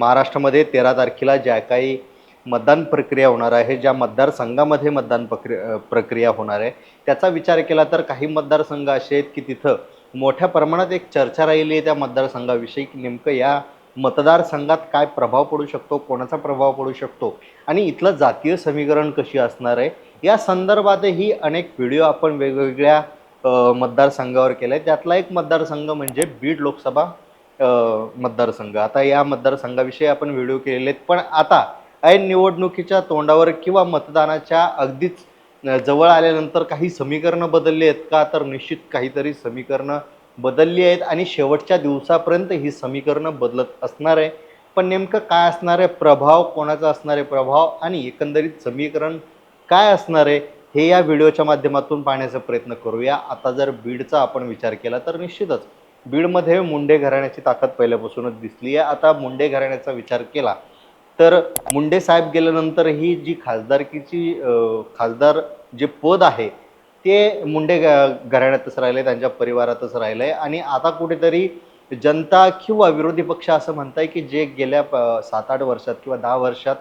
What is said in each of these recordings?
महाराष्ट्रामध्ये तेरा तारखेला ज्या काही मतदान प्रक्रिया होणार आहे ज्या मतदारसंघामध्ये मतदान प्रक्रिया प्रक्रिया होणार आहे त्याचा विचार केला तर काही मतदारसंघ असे आहेत की तिथं मोठ्या प्रमाणात एक चर्चा राहिली आहे त्या मतदारसंघाविषयी की नेमकं या मतदारसंघात काय प्रभाव पडू शकतो कोणाचा प्रभाव पडू शकतो आणि इथलं जातीय समीकरण कशी असणार आहे या संदर्भातही अनेक व्हिडिओ आपण वेगवेगळ्या मतदारसंघावर केले त्यातला एक मतदारसंघ म्हणजे बीड लोकसभा मतदारसंघ. आता या मतदारसंघाविषयी आपण व्हिडिओ केलेले आहेत. पण आता ऐन निवडणुकीच्या तोंडावर किंवा मतदानाच्या अगदीच जवळ आल्यानंतर काही समीकरणं बदलली आहेत का? तर निश्चित काहीतरी समीकरणं बदलली आहेत आणि शेवटच्या दिवसापर्यंत ही समीकरणं बदलत असणार आहे. पण नेमकं काय असणार आहे? प्रभाव कोणाचा असणार आहे? प्रभाव आणि एकंदरीत समीकरण काय असणार आहे? हे या व्हिडिओच्या माध्यमातून पाहण्याचा प्रयत्न करूया. आता जर बीडचा आपण विचार केला तर निश्चितच बीडमध्ये मुंडे घराण्याची ताकद पहिल्यापासूनच दिसली आहे. आता मुंडे घराण्याचा विचार केला तर मुंडे साहेब गेल्यानंतर ही जी खासदारकीची खासदार जे पद आहे ते मुंडे घराण्यातच राहिले त्यांच्या परिवारातच राहिलं आहे आणि आता कुठेतरी जनता किंवा विरोधी पक्ष असं म्हणताय की जे गेल्या प- सात आठ वर्षात किंवा दहा वर्षात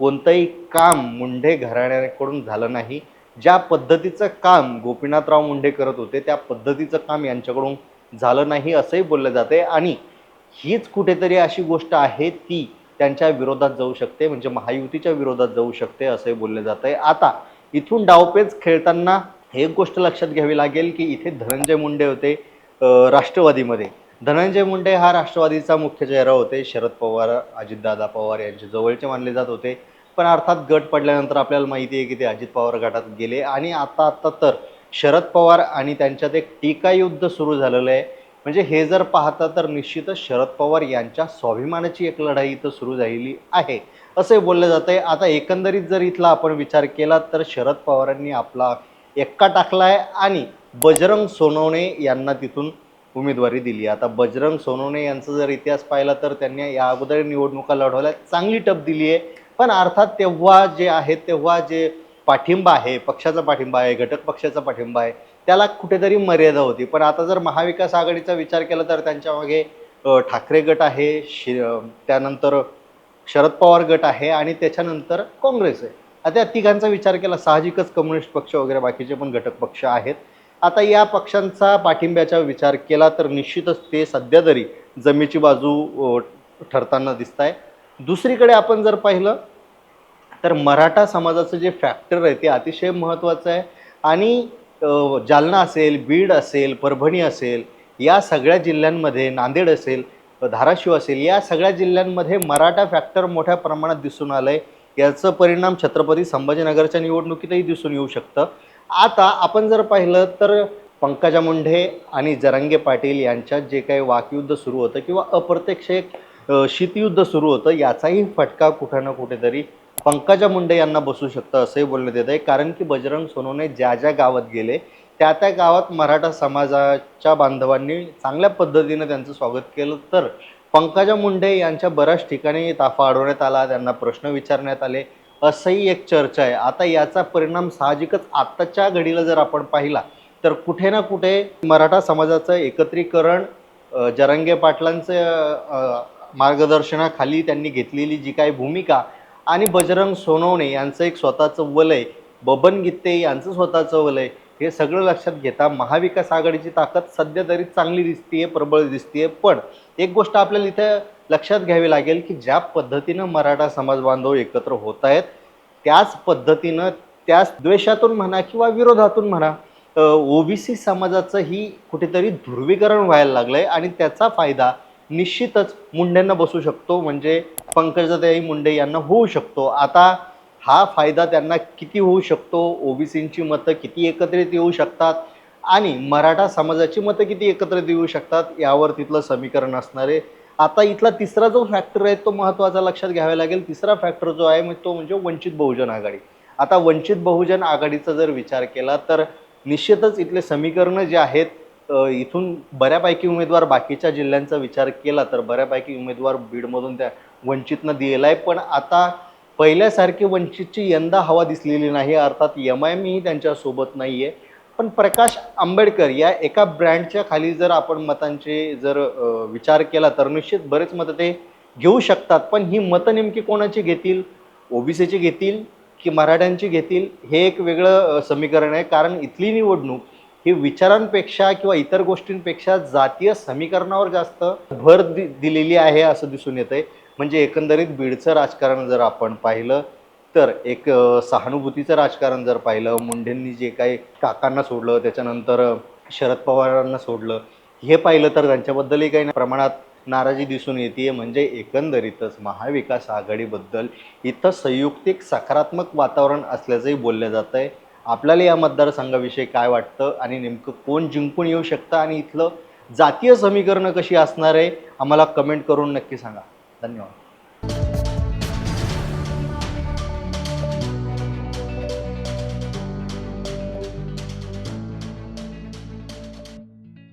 कोणतंही काम मुंडे घराण्याकडून झालं नाही. ज्या पद्धतीचं काम गोपीनाथराव मुंडे करत होते त्या पद्धतीचं काम यांच्याकडून झालं नाही असंही बोललं जाते. आणि हीच कुठेतरी अशी गोष्ट आहे ती त्यांच्या विरोधात जाऊ शकते म्हणजे महायुतीच्या विरोधात जाऊ शकते असंही बोललं जात आहे आता इथून डावपेच खेळताना एक गोष्ट लक्षात घ्यावी लागेल की इथे धनंजय मुंडे होते राष्ट्रवादीमध्ये. धनंजय मुंडे हा राष्ट्रवादीचा मुख्य चेहरा होते शरद पवार अजितदादा पवार यांचे जवळचे मानले जात होते. पण अर्थात गट पडल्यानंतर आपल्याला माहिती आहे की ते अजित पवार गटात गेले. आणि आता आता तर शरद पवार आणि त्यांच्यात एक टीका युद्ध सुरू झालेलं आहे. म्हणजे हे जर पाहता तर निश्चितच शरद पवार यांच्या स्वाभिमानाची एक लढाई इथं सुरू झालेली आहे. असे बोललं जात आहे आता एकंदरीत जर इथला आपण विचार केला तर शरद पवारांनी आपला एक्का टाकला आहे आणि बजरंग सोनवणे यांना तिथून उमेदवारी दिली. आता बजरंग सोनवणे यांचा जर इतिहास पाहिला तर त्यांनी या अगोदर निवडणुका लढवल्या. चांगली टप दिली आहे पण अर्थात तेव्हा जे आहे तेव्हा जे पाठिंबा आहे पक्षाचा पाठिंबा आहे घटक पक्षाचा पाठिंबा आहे त्याला कुठेतरी मर्यादा होती. पण आता जर महाविकास आघाडीचा विचार केला तर त्यांच्या मागे ठाकरे गट आहे शि त्यानंतर शरद पवार गट आहे आणि त्याच्यानंतर काँग्रेस आहे. आता या तिघांचा विचार केला साहजिकच कम्युनिस्ट पक्ष वगैरे बाकीचे पण घटक पक्ष आहेत. आता या पक्षांचा पाठिंब्याचा विचार केला तर निश्चितच ते सध्या तरी जमेची बाजू ठरताना दिसत आहे दुसरीकडे आपण जर पाहिलं तर मराठा समाजाचं जे फॅक्टर आहे ते अतिशय महत्त्वाचं आहे. आणि जालना असेल बीड असेल परभणी असेल या सगळ्या जिल्ह्यांमध्ये नांदेड असेल धाराशिव असेल या सगळ्या जिल्ह्यांमध्ये मराठा फॅक्टर मोठ्या प्रमाणात दिसून आलं आहे याचं परिणाम छत्रपती संभाजीनगरच्या निवडणुकीतही दिसून येऊ शकतं. आता आपण जर पाहिलं तर पंकजा मुंडे आणि जरांगे पाटील यांच्यात जे काही वाकयुद्ध सुरू होतं किंवा अप्रत्यक्ष एक शीतयुद्ध सुरू होतं याचाही फटका कुठं ना कुठेतरी पंकजा मुंडे यांना बसू शकतं असंही बोलण्यात येत आहे. कारण की बजरंग सोनवणे ज्या ज्या गावात गेले त्या त्या गावात मराठा समाजाच्या बांधवांनी चांगल्या पद्धतीनं त्यांचं स्वागत केलं. तर पंकजा मुंडे यांच्या बऱ्याच ठिकाणी ताफा अडवण्यात आला त्यांना प्रश्न विचारण्यात आले. असंही एक चर्चा आहे. आता याचा परिणाम साहजिकच आत्ताच्या घडीला जर आपण पाहिला तर कुठे ना कुठे मराठा समाजाचं एकत्रीकरण जरंगे जरांगे पाटलांचं मार्गदर्शनाखाली त्यांनी घेतलेली जी काही भूमिका आणि बजरंग सोनवणे यांचं एक स्वतःचं वलय बबन गित्ते यांचं स्वतःचं वलय हे सगळं लक्षात घेता महाविकास आघाडीची ताकद सध्या तरी चांगली दिसतीये प्रबळ दिसतीये. पण एक गोष्ट आपल्याला इथं लक्षात घ्यावी लागेल की ज्या पद्धतीनं मराठा समाज बांधव एकत्र होत आहेत त्याच पद्धतीनं त्याच द्वेषातून म्हणा किंवा विरोधातून म्हणा ओबीसी समाजाचंही कुठेतरी ध्रुवीकरण व्हायला लागलंय आणि त्याचा फायदा निश्चितच मुंडेंना बसू शकतो म्हणजे पंकजाताई मुंडे यांना होऊ शकतो. आता हा फायदा त्यांना किती होऊ शकतो? ओबीसींची मतं किती एकत्रित येऊ शकतात? आणि मराठा समाजाची मतं किती एकत्रित येऊ शकतात? यावर तिथलं समीकरण असणार आहे. आता इथला तिसरा जो फॅक्टर आहे तो महत्त्वाचा लक्षात घ्यावा लागेल. तिसरा फॅक्टर जो आहे तो म्हणजे वंचित बहुजन आघाडी. आता वंचित बहुजन आघाडीचा जर विचार केला तर निश्चितच इथले समीकरणं जे आहेत इथून बऱ्यापैकी उमेदवार बाकीच्या जिल्ह्यांचा विचार केला तर बऱ्यापैकी उमेदवार बीडमधून त्या वंचितनं दिलेला आहे पण आता पहिल्यासारखी वंचितची यंदा हवा दिसलेली नाही अर्थात एम आय ही त्यांच्यासोबत नाही आहे पण प्रकाश आंबेडकर या एका ब्रँडच्या खाली जर आपण मतांचे जर विचार केला तर निश्चित बरेच मतं ते घेऊ शकतात. पण ही मतं नेमकी कोणाची घेतील? ओबीसीची घेतील की मराठ्यांची घेतील? हे एक वेगळं समीकरण आहे. कारण इथली निवडणूक हे विचारांपेक्षा किंवा इतर गोष्टींपेक्षा जातीय समीकरणावर जास्त भर दि दिलेली आहे असं दिसून येतंय. म्हणजे एकंदरीत बीडचं राजकारण जर आपण पाहिलं तर एक सहानुभूतीचं राजकारण जर पाहिलं मुंढेंनी जे काही काकांना सोडलं त्याच्यानंतर शरद पवारांना सोडलं हे पाहिलं तर त्यांच्याबद्दलही काही प्रमाणात नाराजी दिसून येते म्हणजे एकंदरीतच महाविकास आघाडीबद्दल इथं संयुक्तिक सकारात्मक वातावरण असल्याचंही बोललं जात आहे आपल्याला या मतदारसंघाविषयी काय वाटतं आणि नेमकं कोण जिंकून येऊ शकतं आणि इथलं जातीय समीकरणं कशी असणार आहे आम्हाला कमेंट करून नक्की सांगा. धन्यवाद.